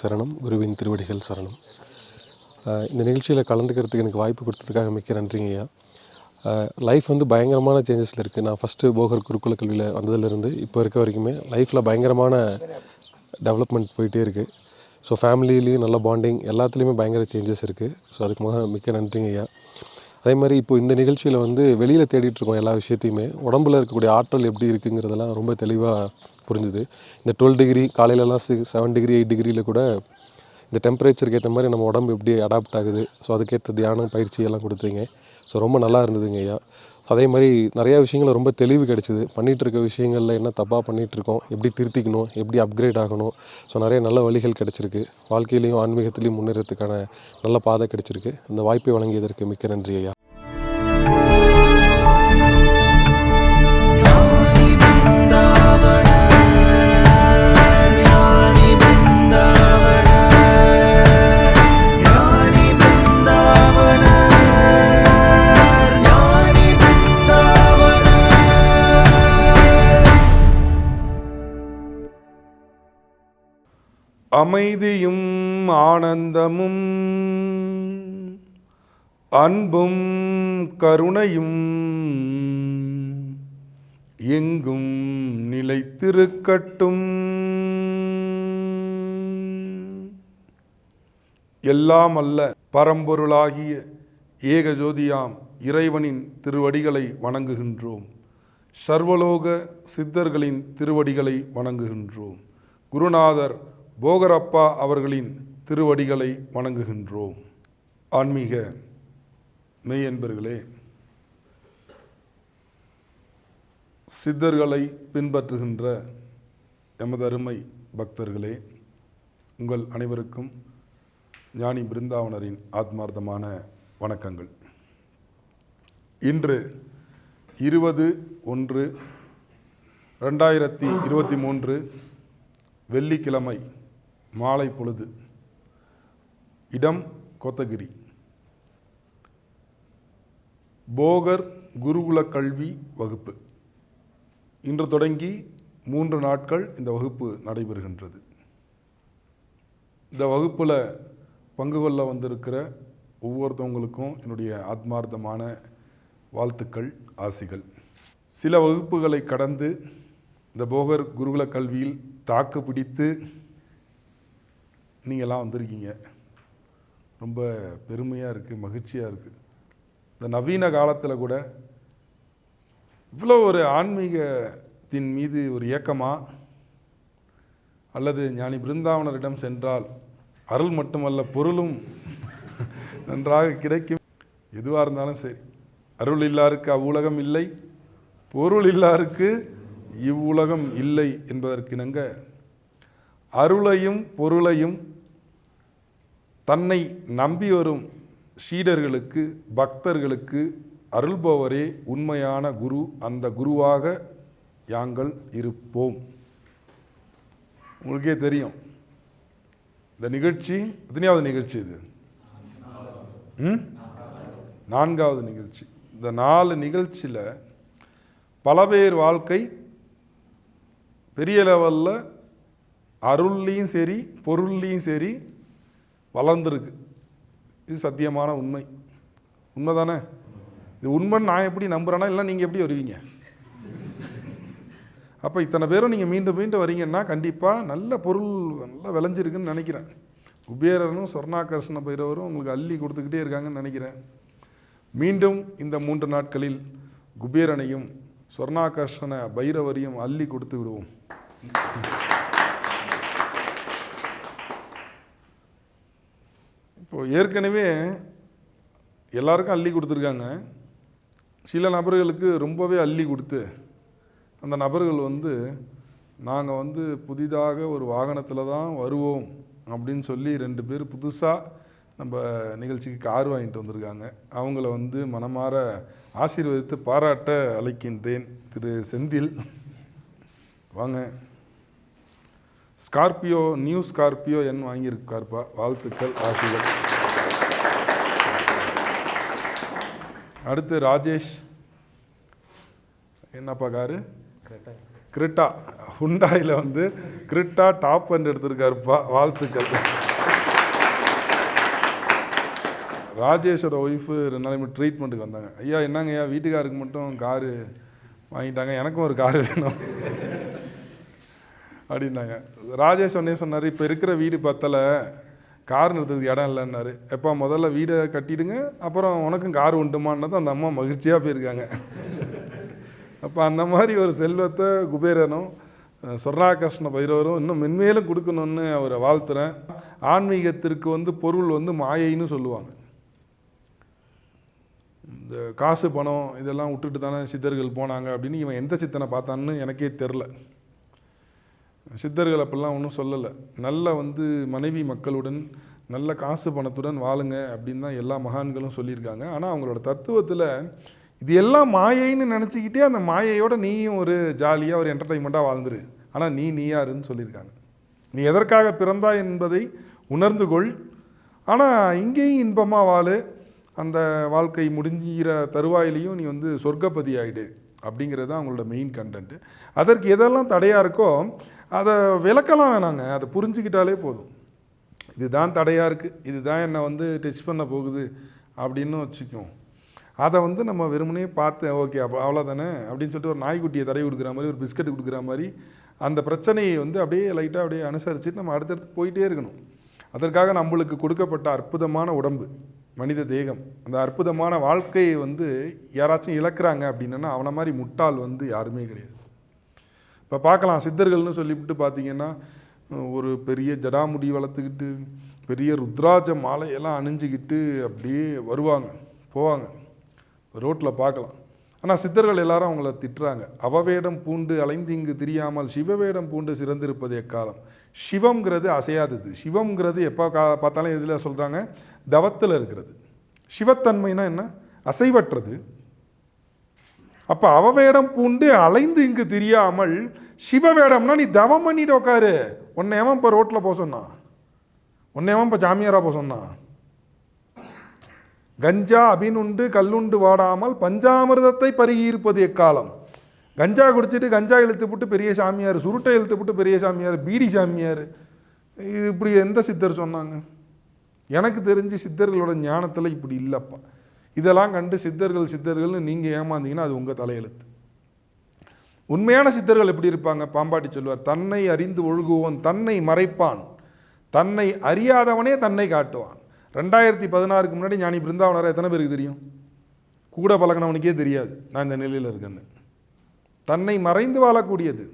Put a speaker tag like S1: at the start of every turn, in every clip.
S1: சரணம் குருவின் திருவடிகள் சரணம். இந்த நிகழ்ச்சியில் கலந்துக்கிறதுக்கு எனக்கு வாய்ப்பு கொடுத்ததுக்காக மிக்க நன்றிங்க ஐயா. லைஃப் வந்து பயங்கரமான சேஞ்சஸில் இருக்குது நான் ஃபஸ்ட்டு போகர் குருக்குல கல்வியில் வந்ததுலேருந்து இப்போ இருக்க வரைக்குமே லைஃப்பில் பயங்கரமான டெவலப்மெண்ட் போயிட்டே இருக்குது ஸோ ஃபேமிலிலேயும் நல்ல பாண்டிங் எல்லாத்துலேயுமே பயங்கர சேஞ்சஸ் இருக்குது ஸோ அதுக்கு முக மிக்க நன்றிங்க ஐயா. அதே மாதிரி இப்போ இந்த நிகழ்ச்சியில் வந்து வெளியில் தேடிட்டுருக்கோம் எல்லா விஷயத்தையுமே. உடம்புல இருக்கக்கூடிய ஆற்றல் எப்படி இருக்குங்கிறதெல்லாம் ரொம்ப தெளிவாக புரிஞ்சுது. இந்த டுவெல் டிகிரி காலையிலலாம் சிக்ஸ் செவன் டிகிரி எயிட் டிகிரியில் கூட இந்த டெம்பரேச்சருக்கு ஏற்ற மாதிரி நம்ம உடம்பு எப்படி அடாப்ட் ஆகுது. ஸோ அதுக்கேற்ற தியானம் பயிற்சி எல்லாம் கொடுத்தீங்க. ஸோ ரொம்ப நல்லா இருந்ததுங்க ஐயா. அதே மாதிரி நிறையா விஷயங்கள் ரொம்ப தெளிவு கிடைச்சிது. பண்ணிகிட்ருக்க விஷயங்களில் என்ன தப்பாக பண்ணிகிட்டு இருக்கோம் எப்படி திருத்திக்கணும் எப்படி அப்கிரேட் ஆகணும். ஸோ நிறைய நல்ல வழிகள் கிடச்சிருக்கு. வாழ்க்கையிலையும் ஆன்மீகத்திலையும் முன்னேறத்துக்கான நல்ல பாதை கிடச்சிருக்கு. இந்த வாய்ப்பை வழங்கியதற்கு மிக்க நன்றி ஐயா.
S2: அமைதியும் ஆனந்தமும் அன்பும் கருணையும் எங்கும் நிலைத்திருக்கட்டும். எல்லாம் அல்ல பரம்பொருளாகிய ஏகஜோதியாம் இறைவனின் திருவடிகளை வணங்குகின்றோம். சர்வலோக சித்தர்களின் திருவடிகளை வணங்குகின்றோம். குருநாதர் போகரப்பா அவர்களின் திருவடிகளை வணங்குகின்றோம். ஆன்மீக மெய்யன்பர்களே சித்தர்களை பின்பற்றுகின்ற எமது அருமை பக்தர்களே உங்கள் அனைவருக்கும் ஞானி பிருந்தாவனரின் ஆத்மார்த்தமான வணக்கங்கள். இன்று இருபது ஒன்று ரெண்டாயிரத்தி இருபத்தி மூன்று வெள்ளிக்கிழமை மாலை பொழுது. இடம் கோத்தகிரி. போகர் குருகுல கல்வி வகுப்பு. இன்று தொடங்கி மூன்று நாட்கள் இந்த வகுப்பு நடைபெறுகின்றது. இந்த வகுப்பில் பங்கு கொள்ள வந்திருக்கிற ஒவ்வொருத்தவங்களுக்கும் என்னுடைய ஆத்மார்த்தமான வாழ்த்துக்கள் ஆசிகள். சில வகுப்புகளை கடந்து இந்த போகர் குருகுல கல்வியில் தாக்கு பிடித்து நீங்கள்லாம் வந்திருக்கீங்க. ரொம்ப பெருமையாக இருக்குது மகிழ்ச்சியாக இருக்குது இந்த நவீன காலத்தில் கூட இவ்வளோ ஒரு ஆன்மீகத்தின் மீது ஒரு இயக்கமாக அல்லது ஞானி பிருந்தாவனரிடம் சென்றால் அருள் மட்டுமல்ல பொருளும் நன்றாக கிடைக்கும். எதுவாக இருந்தாலும் சரி. அருள் இல்லாருக்கு அவ்வுலகம் இல்லை பொருள் இல்லாருக்கு இவ்வுலகம் இல்லை என்பதற்கிணங்க அருளையும் பொருளையும் தன்னை நம்பி வரும் சீடர்களுக்கு பக்தர்களுக்கு அருள்பவரே உண்மையான குரு அந்த குருவாக யாங்கள் இருப்போம். உங்களுக்கே தெரியும். இந்த நிகழ்ச்சி எத்தனையாவது நிகழ்ச்சி இது? நான்காவது நிகழ்ச்சி. இந்த நாலு நிகழ்ச்சியில் பல பேர் வாழ்க்கை பெரிய லெவலில் அருள்லையும் சரி பொருள்லையும் சரி வளர்ந்துருக்கு. இது சத்தியமான உண்மை. உண்மை தானே இது உண்மைன்னு நான் எப்படி நம்புகிறேன்னா இல்லை நீங்கள் எப்படி வருவீங்க? அப்போ இத்தனை பேரும் நீங்கள் மீண்டும் மீண்டும் வரீங்கன்னா கண்டிப்பாக நல்ல பொருள் நல்லா விளைஞ்சிருக்குன்னு நினைக்கிறேன். குபேரனும் சொர்ணாகர்ஷ்ண பைரவரும் உங்களுக்கு அள்ளி கொடுத்துக்கிட்டே இருக்காங்கன்னு நினைக்கிறேன். மீண்டும் இந்த மூன்று நாட்களில் குபேரனையும் சொர்ணாகர்ஷண பைரவரையும் அள்ளி கொடுத்து விடுவோம். இப்போ ஏற்கனவே எல்லாருக்கும் அள்ளி கொடுத்துருக்காங்க. சில நபர்களுக்கு ரொம்பவே அள்ளி கொடுத்து அந்த நபர்கள் வந்து நாங்கள் வந்து புதிதாக ஒரு வாகனத்தில் தான் வருவோம் அப்படின்னு சொல்லி ரெண்டு பேர் புதுசாக நம்ம நிகழ்ச்சிக்கு கார் வாங்கிட்டு வந்திருக்காங்க. அவங்கள வந்து மனமாற ஆசீர்வதித்து பாராட்ட அழைக்கின்றேன். திரு செந்தில் வாங்க. ஸ்கார்பியோ நியூ ஸ்கார்பியோ என் வாங்கியிருக்கார்ப்பா. வாழ்த்துக்கள் ஆசைகள். அடுத்து ராஜேஷ். என்னப்பா காரு? கிரிட்டா. ஹுண்டாயில் வந்து கிரிட்டா டாப் அண்ட் எடுத்திருக்காருப்பா வாழ்த்துக்கள். ராஜேஷோட ஒய்ஃபு ரெண்டு நாளைக்கு ட்ரீட்மெண்ட்டுக்கு வந்தாங்க. ஐயா என்னங்க ஐயா? வீட்டுக்காருக்கு மட்டும் காரு வாங்கிட்டாங்க. எனக்கும் ஒரு காரு வேணும். அப்படின்னாங்க. ராஜேஷ் ஒன்னே சொன்னார் இப்போ இருக்கிற வீடு பத்தலை. கார் நிறுத்துறதுக்கு இடம் இல்லைன்னாரு. எப்போ முதல்ல வீடை கட்டிடுங்க அப்புறம் உனக்கும் கார் உண்டுமானது அந்த அம்மா மகிழ்ச்சியாக போயிருக்காங்க. அப்போ அந்த மாதிரி ஒரு செல்வத்தை குபேரனும் சொர்ணாகிருஷ்ண பைரவரும் இன்னும் மென்மேலும் கொடுக்கணும்னு அவரை வாழ்த்துறேன். ஆன்மீகத்திற்கு வந்து பொருள் வந்து மாயைன்னு சொல்லுவாங்க. இந்த காசு பணம் இதெல்லாம் விட்டுட்டு தானே சித்தர்கள் போனாங்க அப்படின்னு இவன் எந்த சித்தனை பார்த்தான்னு எனக்கே தெரில. சித்தர்கள் அப்படிலாம் ஒன்றும் சொல்லலை. நல்ல வந்து மனைவி மக்களுடன் நல்ல காசு பணத்துடன் வாழுங்க அப்படின்னு தான் எல்லா மகான்களும் சொல்லியிருக்காங்க. ஆனால் அவங்களோட தத்துவத்தில் இது எல்லாம் மாயைன்னு நினச்சிக்கிட்டே அந்த மாயையோட நீயும் ஒரு ஜாலியாக ஒரு என்டர்டைன்மெண்ட்டாக வாழ்ந்துரு. ஆனால் நீ நீயாருன்னு சொல்லியிருக்காங்க. நீ எதற்காக பிறந்தாய் என்பதை உணர்ந்து கொள். ஆனால் இங்கேயும் இன்பமாக வாழு. அந்த வாழ்க்கை முடிஞ்சிற தருவாயிலையும் நீ வந்து சொர்க்கபதி ஆகிடு அப்படிங்கிறது தான் அவங்களோட மெயின் கண்டென்ட்டு அதற்கு எதெல்லாம் தடையாக இருக்கோ அதை விளக்கலாம் வேணாங்க. அதை புரிஞ்சுக்கிட்டாலே போதும். இதுதான் தடையாக இருக்குது இதுதான் என்னை வந்து டச் பண்ண போகுது அப்படின்னு வச்சுக்கும் அதை வந்து நம்ம வெறுமனே பார்த்து ஓகே அப்போ அவ்வளோதானே அப்படின்னு சொல்லிட்டு ஒரு நாய்க்குட்டியை தடவி கொடுக்குற மாதிரி ஒரு பிஸ்கட் கொடுக்குற மாதிரி அந்த பிரச்சனையை வந்து அப்படியே லைட்டாக அப்படியே அனுசரிச்சுட்டு நம்ம அடுத்தடுத்து போயிட்டே இருக்கணும். அதற்காக நம்மளுக்கு கொடுக்கப்பட்ட அற்புதமான உடம்பு மனித தேகம் அந்த அற்புதமான வாழ்க்கையை வந்து யாராச்சும் இழக்கிறாங்க அப்படின்னா அவனை மாதிரி முட்டாள் வந்து யாருமே கிடையாது. இப்போ பார்க்கலாம். சித்தர்கள்னு சொல்லிவிட்டு பார்த்தீங்கன்னா ஒரு பெரிய ஜடாமுடி வளர்த்துக்கிட்டு பெரிய ருத்ராஜ மாலையெல்லாம் அணிஞ்சுக்கிட்டு அப்படியே வருவாங்க போவாங்க. ரோட்டில் பார்க்கலாம். ஆனால் சித்தர்கள் எல்லாரும் அவங்கள திட்டுறாங்க. அவவேடம் பூண்டு அலைந்து இங்கு தெரியாமல் சிவவேடம் பூண்டு சிறந்திருப்பது எக்காலம்? சிவம்ங்கிறது அசையாதது. சிவம்ங்கிறது எப்போ கா பார்த்தாலும் இதில் சொல்கிறாங்க தவத்தில் இருக்கிறது. சிவத்தன்மைனா என்ன? அசைவற்றது. அப்போ அவ வேடம் பூண்டு அலைந்து இங்கு தெரியாமல் சிவவேடம்னா நீ தவம் பண்ணிட்டு உட்காரு உன்னை இப்போ ரோட்டில் போக சொன்னான். உன்னை இப்போ ஜாமியாராக போக சொன்னான். கஞ்சா அபினுண்டு கல்லுண்டு வாடாமல் பஞ்சாமிர்தத்தை பருகியிருப்பது எக்காலம்? கஞ்சா குடிச்சிட்டு கஞ்சா இழுத்து போட்டு பெரிய சாமியார் சுருட்டை இழுத்து போட்டு பெரிய சாமியார் பீடி சாமியார். இது இப்படி எந்த சித்தர் சொன்னாங்க? எனக்கு தெரிஞ்சு சித்தர்களோட ஞானத்தில் இப்படி இல்லைப்பா. இதெல்லாம் கண்டு சித்தர்கள் சித்தர்கள்னு நீங்கள் ஏமாந்தீங்கன்னா அது உங்கள் தலையெழுத்து. உண்மையான சித்தர்கள் எப்படி இருப்பாங்க? பாம்பாட்டி சொல்லுவார் தன்னை அறிந்து ஒழுகுவோன் தன்னை மறைப்பான். தன்னை அறியாதவனே தன்னை காட்டுவான். ரெண்டாயிரத்தி பதினாறுக்கு முன்னாடி ஞானி பிருந்தாவனரை எத்தனை பேருக்கு தெரியும்? கூட பழகினவனுக்கே தெரியாது. நான் இந்த நிலையில் இருக்கேன்னு. தன்னை மறைந்து வாழக்கூடியது.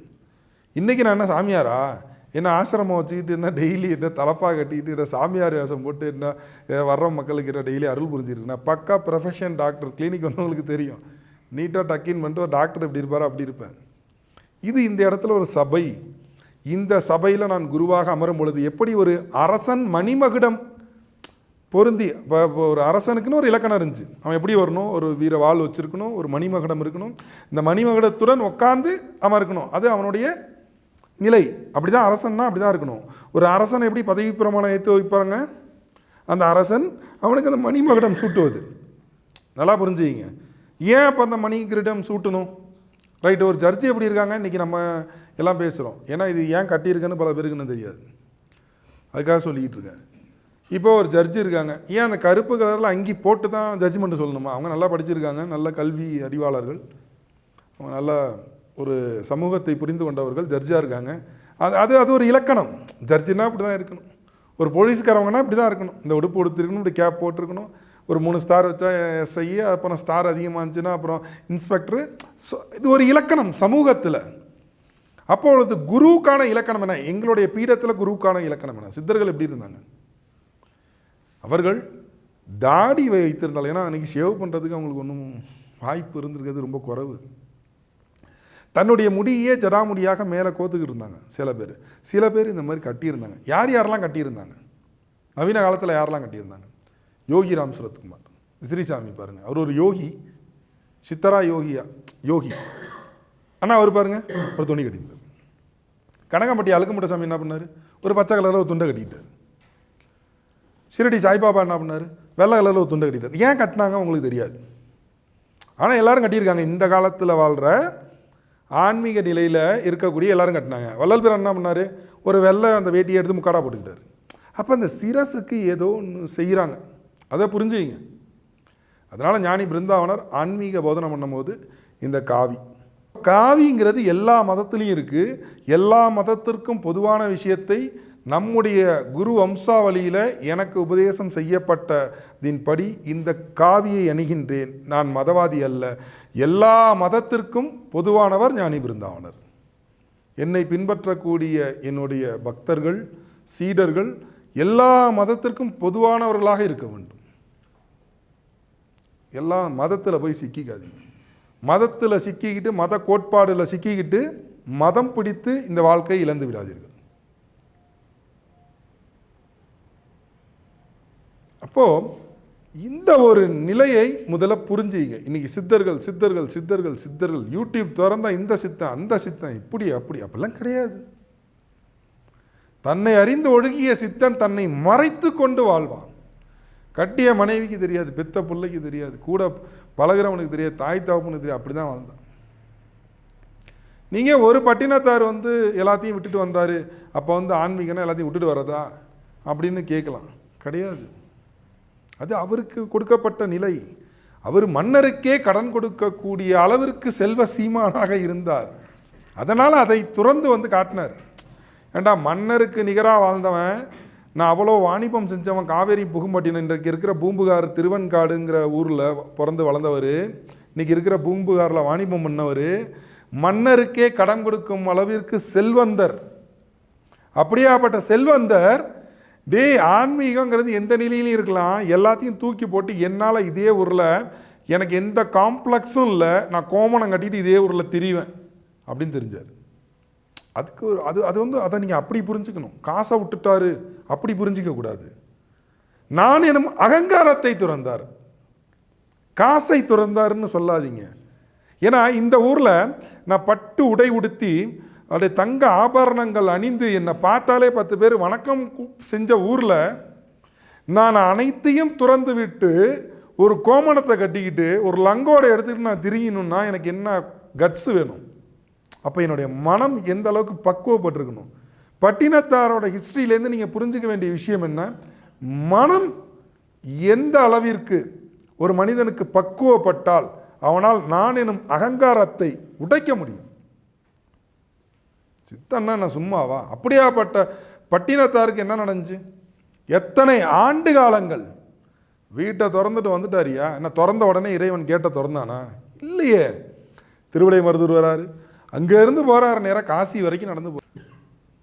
S2: இன்றைக்கி நான் என்ன சாமியாரா? என்ன ஆசிரமம் வச்சுக்கிட்டு என்ன டெய்லி என்ன தலப்பாக கட்டிக்கிட்டு என்ன சாமியார் வேஷம் போட்டு என்ன வர்ற மக்களுக்கு என்ன டெய்லி அருள் புரிஞ்சிருக்குன்னா பக்கா ப்ரொஃபஷன் டாக்டர் கிளினிக் வந்தவங்களுக்கு தெரியும். நீட்டாக டக்கின் பண்ணிட்டு ஒரு டாக்டர் எப்படி இருப்பாரோ அப்படி இருப்பேன். இது இந்த இடத்துல ஒரு சபை. இந்த சபையில் நான் குருவாக அமரும் பொழுது எப்படி ஒரு அரசன் மணிமகுடம் பொருந்தி இப்போ ஒரு அரசனுக்குன்னு ஒரு இலக்கணம் இருந்துச்சு. அவன் எப்படி வரணும்? ஒரு வீர வாள் வச்சுருக்கணும் ஒரு மணிமகுடம் இருக்கணும். இந்த மணிமகுடத்துடன் உட்காந்து அவன் இருக்கணும் அது அவனுடைய நிலை. அப்படி தான் அரசன்னா அப்படி தான் இருக்கணும். ஒரு அரசன் எப்படி பதவி பிரமாணம் ஏற்று வைப்பாங்க? அந்த அரசன் அவனுக்கு அந்த மணிமகுடம் சூட்டுவது. நல்லா புரிஞ்சுக்கிங்க. ஏன் அப்போ அந்த மணி கிரீடம் சூட்டணும்? ரைட்டு ஒரு ஜட்ஜி எப்படி இருக்காங்க? இன்றைக்கி நம்ம எல்லாம் பேசுகிறோம் ஏன்னா இது ஏன் கட்டியிருக்குன்னு பல பேருக்குன்னு தெரியாது. அதுக்காக சொல்லிக்கிட்டு இருக்கேன். இப்போ ஒரு ஜட்ஜி இருக்காங்க. ஏன் அந்த கருப்பு கலரில் அங்கே போட்டு தான் ஜட்ஜ்மெண்ட் சொல்லணுமா? அவங்க நல்லா படிச்சிருக்காங்க. நல்ல கல்வி அறிவாளர்கள். அவங்க நல்லா ஒரு சமூகத்தை புரிந்து கொண்டவர்கள் ஜட்ஜாக இருக்காங்க. அது அது அது ஒரு இலக்கணம். ஜட்ஜினா இப்படி தான் இருக்கணும். ஒரு போலீஸ்காரவங்கன்னா இப்படி தான் இருக்கணும். இந்த உடுப்பு உடுத்திருக்கணும் இப்படி கேப் போட்டிருக்கணும். ஒரு மூணு ஸ்டார் வச்சா எஸ்ஐ அப்புறம் ஸ்டார் அதிகமாக இருந்துச்சுன்னா அப்புறம் இன்ஸ்பெக்டரு ஸோ இது ஒரு இலக்கணம் சமூகத்தில். அப்பொழுது குருவுக்கான இலக்கணம் என்ன? எங்களுடைய பீடத்தில் குருவுக்கான இலக்கணம் என்ன? சித்தர்கள் எப்படி இருந்தாங்க? அவர்கள் தாடி வைத்திருந்தால் ஏன்னா அன்றைக்கி ஷேவ் பண்ணுறதுக்கு அவங்களுக்கு ஒன்றும் வாய்ப்பு இருந்திருக்கிறது ரொம்ப குறைவு. தன்னுடைய முடியே ஜடாமுடியாக மேலே கோத்துக்கிட்டு இருந்தாங்க சில பேர். சில பேர் இந்த மாதிரி கட்டியிருந்தாங்க. யார் யாரெல்லாம் கட்டியிருந்தாங்க? நவீன காலத்தில் யாரெல்லாம் கட்டியிருந்தாங்க? யோகி ராம் சரத்குமார். விசிறிசாமி பாருங்கள் அவர் ஒரு யோகி சித்தரா யோகியா யோகி. ஆனால் அவர் பாருங்க. ஒரு துணி கட்டியிருந்தார். கனகம்பட்டி அழுக்கம்பட்ட சாமி என்ன பண்ணார்? ஒரு பச்சை கலரில் ஒரு துண்டை கட்டிட்டார். ஷிரடி சாய்பாபா என்ன பண்ணார்? வெள்ளை கலரில் ஒரு துண்டை கட்டிட்டார். ஏன் கட்டினாங்க உங்களுக்கு தெரியாது. ஆனால் எல்லோரும் கட்டியிருக்காங்க. இந்த காலத்தில் வாழ்கிற ஆன்மீக நிலையில் இருக்கக்கூடிய எல்லாரும் கட்டினாங்க. வள்ளல் பிறர் என்ன பண்ணார்? ஒரு வெள்ளை அந்த வேட்டியை எடுத்து முக்காடா போட்டுக்கிட்டார். அப்போ அந்த சிரசுக்கு ஏதோ ஒன்று செய்கிறாங்க அதை புரிஞ்சுங்க அதனால் ஞானி பிருந்தாவனர் ஆன்மீக போதனை பண்ணும்போது இந்த காவி. காவிங்கிறது எல்லா மதத்துலேயும் இருக்குது எல்லா மதத்திற்கும் பொதுவான விஷயத்தை நம்முடைய குரு வம்சாவளியில் எனக்கு உபதேசம் செய்யப்பட்டதின்படி இந்த காவியை அணுகின்றேன். நான் மதவாதி அல்ல. எல்லா மதத்திற்கும் பொதுவானவர் ஞானி பிருந்தாவனர் என்னை பின்பற்றக்கூடிய என்னுடைய பக்தர்கள் சீடர்கள் எல்லா மதத்திற்கும் பொதுவானவர்களாக இருக்க வேண்டும். எல்லா மதத்தில் போய் சிக்கிக்காதீங்க. மதத்தில் சிக்கிக்கிட்டு மத கோட்பாடில் சிக்கிக்கிட்டு மதம் பிடித்து இந்த வாழ்க்கையை இழந்து விடாதீர்கள். அப்போது இந்த ஒரு நிலையை முதல்ல புரிஞ்சுங்க. இன்னைக்கு சித்தர்கள் சித்தர்கள் சித்தர்கள் சித்தர்கள் யூடியூப் திறந்தால் இந்த சித்தம் அந்த சித்தம் இப்படி அப்படி அப்படிலாம் கிடையாது. தன்னை அறிந்து ஒழுகிய சித்தன் தன்னை மறைத்து கொண்டு வாழ்வான். கட்டிய மனைவிக்கு தெரியாது பெத்த பிள்ளைக்கு தெரியாது கூட பழகுறவனுக்கு தெரியாது தாய் தகப்பனுக்கு தெரியாது அப்படி தான் வாழ்ந்தான். நீங்கள் ஒரு பட்டினத்தார் வந்து எல்லாத்தையும் விட்டுட்டு வந்தார் அப்போ வந்து ஆன்மீகனா எல்லாத்தையும் விட்டுட்டு வரதா அப்படின்னு கேட்கலாம். கிடையாது. அது அவருக்கு கொடுக்கப்பட்ட நிலை. அவர் மன்னருக்கே கடன் கொடுக்கக்கூடிய அளவிற்கு செல்வ சீமானாக இருந்தார். அதனால் அதை துறந்து வந்து காட்டினார். ஏண்டா மன்னருக்கு நிகராக வாழ்ந்தவன் நான் அவ்வளோ வாணிபம் செஞ்சவன் காவேரி புகும்பட்டினம் இன்றைக்கு இருக்கிற பூம்புகார் திருவன்காடுங்கிற ஊரில் பிறந்து வளர்ந்தவர் இன்றைக்கி இருக்கிற பூம்புகாரில் வாணிபம் பண்ணவர் மன்னருக்கே கடன் கொடுக்கும் அளவிற்கு செல்வந்தர். அப்படியாப்பட்ட செல்வந்தர் டேய் ஆன்மீகங்கிறது எந்த நிலையிலையும் இருக்கலாம். எல்லாத்தையும் தூக்கி போட்டு என்னால் இதே ஊரில் எனக்கு எந்த காம்ப்ளெக்ஸும் இல்லை. நான் கோமணம் கட்டிட்டு இதே ஊரில் திரிவேன் அப்படின்னு தெரிஞ்சார். அதுக்கு ஒரு- அது அது வந்து அதை நீங்கள் அப்படி புரிஞ்சுக்கணும். காசை விட்டுட்டாரு. அப்படி புரிஞ்சிக்கக்கூடாது நான் எனும் அகங்காரத்தை துறந்தார். காசை துறந்தாருன்னு சொல்லாதீங்க. ஏன்னா இந்த ஊரில் நான் பட்டு உடை உடுத்தி அப்படியே தங்க ஆபரணங்கள் அணிந்து என்னை பார்த்தாலே பத்து பேர் வணக்கம் செஞ்ச ஊரில் நான் அனைத்தையும் துறந்து விட்டு ஒரு கோமணத்தை கட்டிக்கிட்டு ஒரு லங்கோடை எடுத்துக்கிட்டு நான் திரியணும்னா எனக்கு என்ன கட்ஸ் வேணும்? அப்போ என்னுடைய மனம் எந்த அளவுக்கு பக்குவப்பட்டிருக்கணும்? பட்டினத்தாரோட ஹிஸ்ட்ரியிலேருந்து நீங்கள் புரிஞ்சுக்க வேண்டிய விஷயம் என்ன? மனம் எந்த அளவிற்கு ஒரு மனிதனுக்கு பக்குவப்பட்டால் அவனால் நான் எனும் அகங்காரத்தை உடைக்க முடியும்? சித்தன்னா நான் சும்மாவா? அப்படியாப்பட்ட பட்டினத்தாருக்கு என்ன நடந்துச்சு? எத்தனை ஆண்டு காலங்கள்? வீட்டை திறந்துட்டு வந்துட்டாரியா? என்ன திறந்த உடனே இறைவன் கேட்ட திறந்தானா? இல்லையே. திருவிடை மருதூர் வராரு. அங்கேருந்து போகிறாரு நேராக காசி வரைக்கும் நடந்து போ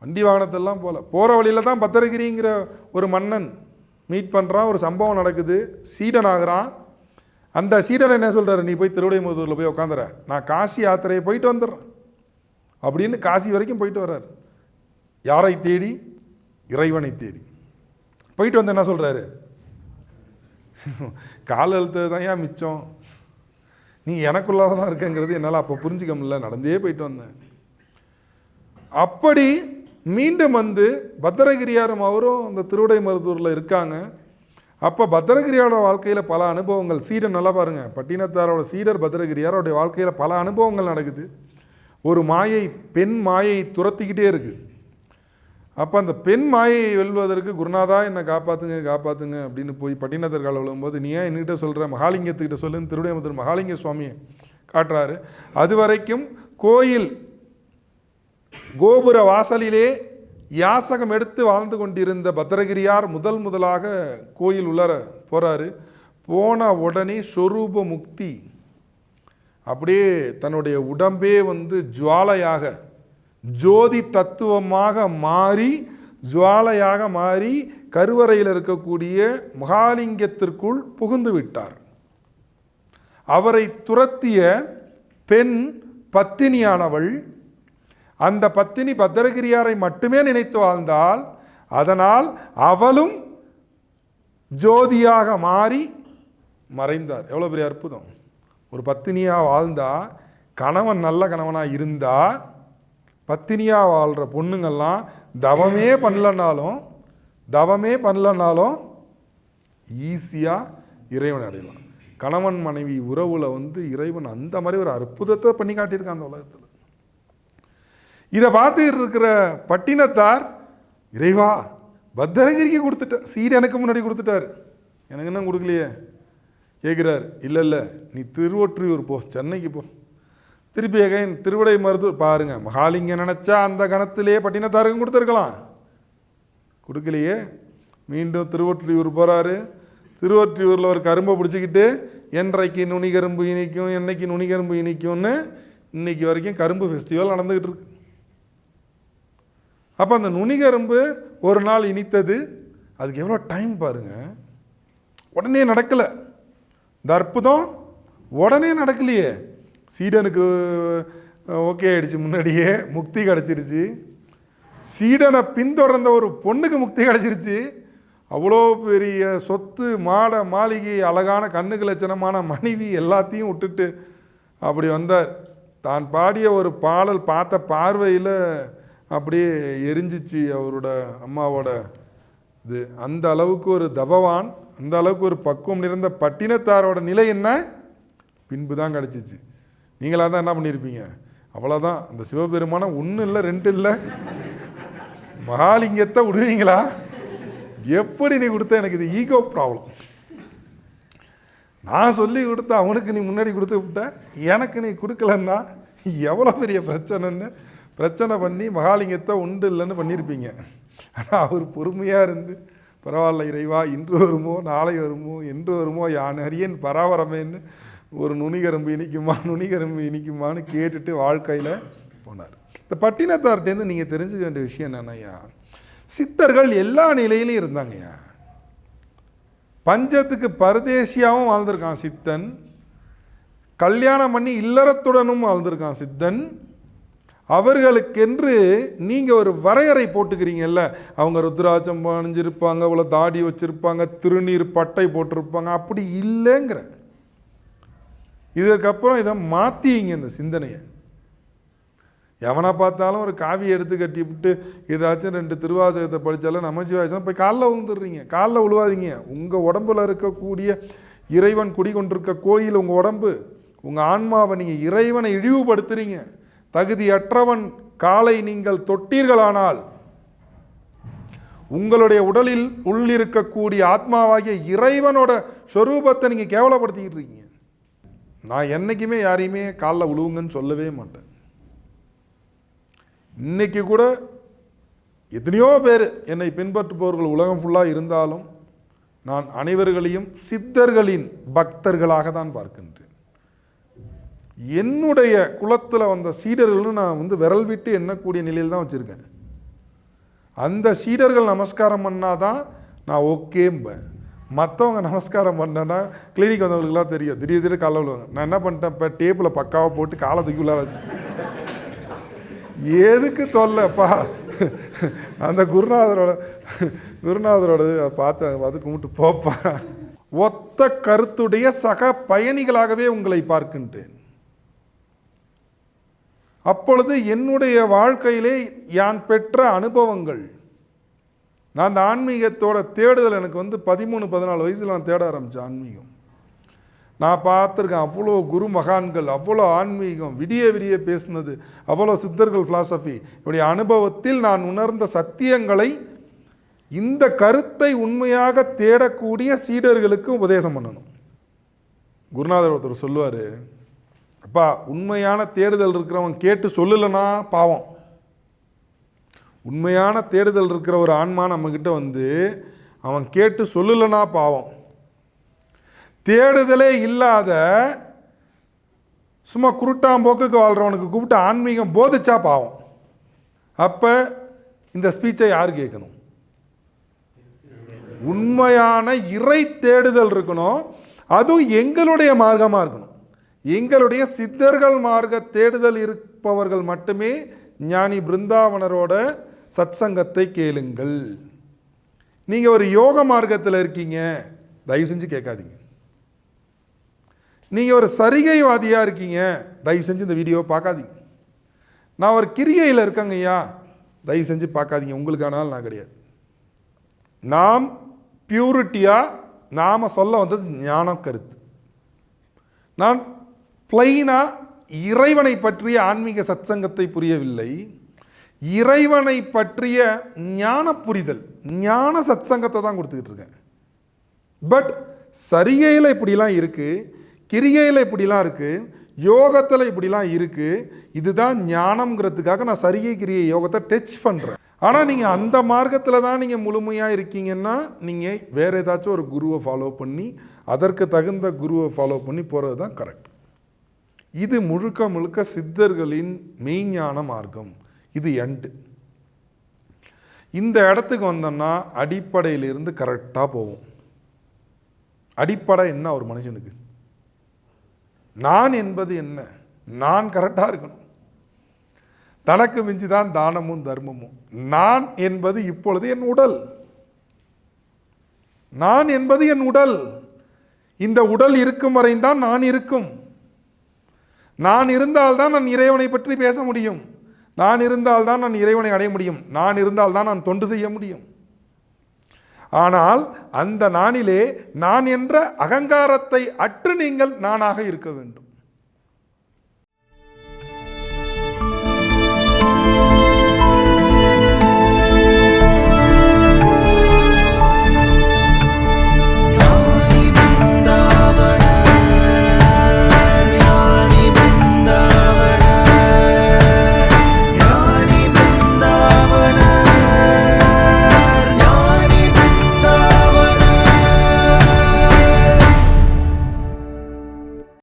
S2: வண்டி வாகனத்தெல்லாம் போகல போகிற வழியில் தான் பத்திரகிரிங்கிற ஒரு மன்னன் மீட் பண்ணுறான் ஒரு சம்பவம் நடக்குது. சீடன் ஆகிறான். அந்த சீடன் என்ன சொல்கிறாரு நீ போய் திருவிடை மருதூரில் போய் உட்காந்துற நான் காசி யாத்திரையை போயிட்டு வந்துடுறேன். அப்படின்னு காசி வரைக்கும் போயிட்டு வர்றார். யாரை தேடி? இறைவனை தேடி. போயிட்டு வந்து என்ன சொல்கிறாரு கால் அழுத்தது தான் ஏன் மிச்சம். நீ எனக்குள்ளாக தான் இருக்கங்கிறது என்னால் அப்போ புரிஞ்சிக்க முடியல. நடந்தே போயிட்டு வந்தேன். அப்படி மீண்டும் வந்து பத்திரகிரியாரும் அவரும் அந்த திருவிடை மருதூரில் இருக்காங்க. அப்போ பத்திரகிரியாரோட வாழ்க்கையில் பல அனுபவங்கள். சீடர் நல்லா பாருங்கள் பட்டினத்தாரோட சீடர் பத்திரகிரியாரோடைய வாழ்க்கையில் பல அனுபவங்கள் நடக்குது. ஒரு மாயை பெண் மாயை துரத்திக்கிட்டே இருக்கு. அப்போ அந்த பெண் மாயை வெல்வதற்கு குருநாதா என்னை காப்பாற்றுங்க காப்பாற்றுங்க அப்படின்னு போய் பட்டினத்தர் கால விழும்போது நீ ஏன் என்கிட்ட சொல்கிற மகாலிங்கத்துக்கிட்ட சொல்லுன்னு திருவிடைமுத்தர் மகாலிங்க சுவாமியை காட்டுறாரு. அது வரைக்கும் கோயில் கோபுர வாசலிலே யாசகம் எடுத்து வாழ்ந்து கொண்டிருந்த பத்திரகிரியார் முதல் முதலாக கோயில் உள்ளார போகிறாரு போன உடனே ஸ்வரூப முக்தி அப்படியே தன்னுடைய உடம்பே வந்து ஜுவாலையாக ஜோதி தத்துவமாக மாறி ஜுவாலையாக மாறி கருவறையில் இருக்கக்கூடிய மகாலிங்கத்திற்குள் புகுந்து விட்டார். அவரை துரத்திய பெண் பத்தினியானவள் அந்த பத்தினி பத்திரகிரியாரை மட்டுமே நினைத்து வாழ்ந்தால் அதனால் அவளும் ஜோதியாக மாறி மறைந்தார். எவ்வளோ பெரிய அற்புதம். ஒரு பத்தினியாக வாழ்ந்தா கணவன் நல்ல கணவனாக இருந்தால் பத்தினியாக வாழ்கிற பொண்ணுங்கள்லாம் தவமே பண்ணலனாலும் தவமே பண்ணலனாலும் ஈஸியாக இறைவன் அடையலாம். கணவன் மனைவி உறவில் வந்து இறைவன் அந்த மாதிரி ஒரு அற்புதத்தை பண்ணி காட்டியிருக்கான் அந்த உலகத்தில். இதை பார்த்துட்டு இருக்கிற பட்டினத்தார் இறைவா பத்திரகிரிக்கு கொடுத்துட்ட சீடு எனக்கு முன்னாடி கொடுத்துட்டாரு. எனக்கு என்ன கொடுக்கலையே. கேட்குறாரு இல்லை இல்லை நீ திருவொற்றியூர் போ சென்னைக்கு போ. திருப்பி எகைன் திருவிடை மருதூர் பாருங்க. மகாலிங்க நினச்சா அந்த கணத்திலேயே பட்டினத்தாருக்கும் கொடுத்துருக்கலாம். கொடுக்கலையே. மீண்டும் திருவொற்றியூர் போகிறாரு திருவொற்றியூரில் ஒரு கரும்பை பிடிச்சிக்கிட்டு என்றைக்கு நுனி கரும்பு இனிக்கும் என்னைக்கு நுனி கரும்பு இனிக்கும்னு இன்னைக்கு வரைக்கும் கரும்பு ஃபெஸ்டிவல் நடந்துக்கிட்டு இருக்கு. அப்போ அந்த நுனி கரும்பு ஒரு நாள் இனித்தது. அதுக்கு எவ்வளோ டைம் பாருங்க. உடனே நடக்கலை. இந்த அற்புதம் உடனே நடக்கலையே. சீடனுக்கு ஓகே ஆயிடுச்சு முன்னாடியே முக்தி கிடச்சிருச்சு. சீடனை பின்தொடர்ந்த ஒரு பொண்ணுக்கு முக்தி கிடச்சிருச்சு. அவ்வளோ பெரிய சொத்து மாட மாளிகை அழகான கண்ணுக்கு லட்சணமான மனைவி எல்லாத்தையும் விட்டுட்டு அப்படி வந்தார். தான் பாடிய ஒரு பாடல் பார்த்த பார்வையில் அப்படியே எரிஞ்சிச்சு அவரோட அம்மாவோட இது. அந்த அளவுக்கு ஒரு தபவான் அந்த அளவுக்கு ஒரு பக்குவம் நிறைந்த பட்டினத்தாரோட நிலை என்ன? பின்பு தான் கிடச்சிச்சு. நீங்களாக தான் என்ன பண்ணியிருப்பீங்க அவ்வளோதான் அந்த சிவபெருமானம் ஒன்றும் இல்லை ரெண்டு இல்லை. மகாலிங்கத்தை விடுவீங்களா? எப்படி நீ கொடுத்த? எனக்கு இது ஈகோ ப்ராப்ளம் நான் சொல்லி கொடுத்த அவனுக்கு நீ முன்னாடி கொடுத்து விட்ட எனக்கு நீ கொடுக்கலன்னா எவ்வளோ பெரிய பிரச்சனைன்னு பிரச்சனை பண்ணி மகாலிங்கத்தை உண்டு இல்லைன்னு பண்ணியிருப்பீங்க ஆனால் அவர் பொறுமையாக இருந்து பரவாயில்ல இறைவா இன்று வருமோ நாளை வருமோ என்று வருமோ யான் அறியேன் பராவரமேன்னு ஒரு நுனிகரும்பு இனிக்குமா நுனிகரும்பு இனிக்குமான்னு கேட்டுட்டு வாழ்க்கையில் போனார். இந்த பட்டினத்தார்ட்டேருந்து நீங்கள் தெரிஞ்சுக்க வேண்டிய விஷயம் என்னென்னய்யா சித்தர்கள் எல்லா நிலையிலையும் இருந்தாங்கய்யா பஞ்சத்துக்கு பரதேசியாகவும் வாழ்ந்திருக்கான் சித்தன். கல்யாணம் பண்ணி இல்லறத்துடனும் வாழ்ந்திருக்கான் சித்தன். அவர்களுக்கென்று நீங்கள் ஒரு வரையறை போட்டுக்கிறீங்கல்ல? அவங்க ருத்ராட்சம் அணிஞ்சிருப்பாங்க இவ்வளோ தாடி வச்சுருப்பாங்க திருநீர் பட்டை போட்டிருப்பாங்க. அப்படி இல்லைங்கிற. இதற்கப்புறம் இதை மாற்றிங்க இந்த சிந்தனையை. எவனை பார்த்தாலும் ஒரு காவி எடுத்து கட்டி விட்டு ஏதாச்சும் ரெண்டு திருவாசகத்தை படித்தாலும் நமச்சிவாசம் போய் காலில் விழுந்துடுறீங்க காலில் விழுவாதீங்க உங்கள் உடம்புல இருக்கக்கூடிய இறைவன் குடிகொண்டிருக்க கோயில் உங்கள் உடம்பு. உங்கள் ஆன்மாவை நீங்கள் இறைவனை இழிவுபடுத்துறீங்க. தகுதியற்றவன் காலை நீங்கள் தொட்டீர்களானால் உங்களுடைய உடலில் உள்ளிருக்கக்கூடிய ஆத்மாவாகிய இறைவனோட ஸ்வரூபத்தை நீங்கள் கேவலப்படுத்திக்கிட்டு இருக்கீங்க. நான் என்றைக்குமே யாரையுமே காலில் விழுவுங்கன்னு சொல்லவே மாட்டேன். இன்னைக்கு கூட எத்தனையோ பேர் என்னை பின்பற்றுபவர்கள் உலகம் ஃபுல்லாக இருந்தாலும் நான் அனைவர்களையும் சித்தர்களின் பக்தர்களாக தான் பார்க்கின்றேன். என்னுடைய குலத்தில் வந்த சீடர்கள்னு நான் வந்து விரல் விட்டு எண்ணக்கூடிய நிலையில் தான் வச்சுருக்கேன். அந்த சீடர்கள் நமஸ்காரம் பண்ணாதான் நான் ஓகேம்பேன். மற்றவங்க நமஸ்காரம் பண்ணேன்னா கிளினிக் வந்தவங்களுக்குலாம் தெரியும். திடீர் திடீர் காலை விழுவாங்க. நான் என்ன பண்ணிட்டேன்? இப்போ டேப்பில் பக்காவாக போட்டு காலை தூக்கி உள்ளார எதுக்கு தொல்லைப்பா? அந்த குருநாதரோட குருநாதரோட பார்த்து அது கும்பிட்டு போப்பா. ஒத்த கருத்துடைய சக பயணிகளாகவே உங்களை பார்க்கின்றேன். அப்பொழுது என்னுடைய வாழ்க்கையிலே யான் பெற்ற அனுபவங்கள். நான் அந்த ஆன்மீகத்தோட தேடுதல் எனக்கு வந்து பதிமூணு பதினாலு வயசில் நான் தேட ஆரம்பித்தேன் ஆன்மீகம். நான் பார்த்துருக்கேன் அவ்வளோ குரு மகான்கள் அவ்வளோ ஆன்மீகம் விடிய விடிய பேசுனது அவ்வளோ சித்தர்கள் ஃபிலாசபி இப்படி அனுபவத்தில் நான் உணர்ந்த சத்தியங்களை இந்த கருத்தை உண்மையாக தேடக்கூடிய சீடர்களுக்கு உபதேசம் பண்ணணும். குருநாதர் ஒருத்தர் சொல்லுவார் அப்பா உண்மையான தேடுதல் இருக்கிறவன் கேட்டு சொல்லலைன்னா பாவம். உண்மையான தேடுதல் இருக்கிற ஒரு ஆன்மா நம்மக்கிட்ட வந்து அவன் கேட்டு சொல்லலைன்னா பாவம். தேடுதலே இல்லாத சும்மா குருட்டாம்போக்குக்கு வாழ்கிறவனுக்கு கூப்பிட்டு ஆன்மீகம் போதிச்சா பாவம். அப்போ இந்த ஸ்பீச்சை யார் கேட்கணும்? உண்மையான இறை தேடுதல் இருக்கணும். அதுவும் எங்களுடைய மார்க்கமாக இருக்கணும். எங்களுடைய சித்தர்கள் மார்க்க தேடுதல் இருப்பவர்கள் மட்டுமே ஞானி பிருந்தாவனரோட சத்சங்கத்தை கேளுங்கள். நீங்கள் ஒரு யோக மார்க்கத்தில் இருக்கீங்க தயவு செஞ்சு கேட்காதீங்க. நீங்கள் ஒரு சரிகைவாதியாக இருக்கீங்க தயவு செஞ்சு இந்த வீடியோவை பார்க்காதீங்க. நான் ஒரு கிரியையில் இருக்கேங்க ஐயா தயவு செஞ்சு பார்க்காதீங்க உங்களுக்கானாலும் நான் கிடையாது. நாம் பியூரிட்டியாக நாம் சொல்ல வந்தது ஞான கருத்து. நான் பிளைனாக இறைவனை பற்றிய ஆன்மீக சத்சங்கத்தை புரியவில்லை. இறைவனை பற்றிய ஞான புரிதல் ஞான சத்சங்கத்தை தான் கொடுத்துக்கிட்டு இருக்கேன். பட் சரிகையில் இப்படிலாம் இருக்குது கிரிகையில் இப்படிலாம் இருக்குது யோகத்தில் இப்படிலாம் இருக்குது இதுதான் ஞானம்ங்கிறதுக்காக நான் சரிகை கிரியை யோகத்தை டச் பண்ணுறேன் ஆனால் நீங்கள் அந்த மார்க்கத்தில் தான் நீங்கள் முழுமையாக இருக்கீங்கன்னா நீங்கள் வேறு ஏதாச்சும் ஒரு குருவை ஃபாலோ பண்ணி அதற்கு தகுந்த குருவை ஃபாலோ பண்ணி போகிறது தான் கரெக்ட் இது முழுக்க முழுக்க சித்தர்களின் மெய்ஞான மார்க்கம். இது எண்டு இந்த இடத்துக்கு வந்தோம்னா அடிப்படையிலிருந்து கரெக்டாக போவோம். அடிப்படை என்ன ஒரு மனுஷனுக்கு? நான் என்பது என்ன? நான் கரெக்டாக இருக்கணும். தனக்கு மிஞ்சி தான் தானமும் தர்மமும். நான் என்பது இப்பொழுது என் உடல். நான் என்பது என் உடல். இந்த உடல் இருக்கும் வரைதான் நான் இருக்கும். நான் இருந்தால்தான் நான் இறைவனை பற்றி பேச முடியும். நான் இருந்தால்தான் நான் இறைவனை அடைய முடியும். நான் இருந்தால்தான் நான் தொண்டு செய்ய முடியும். ஆனால் அந்த நானிலே நான் என்ற அகங்காரத்தை அற்று நீங்கள் நானாக இருக்க வேண்டும்.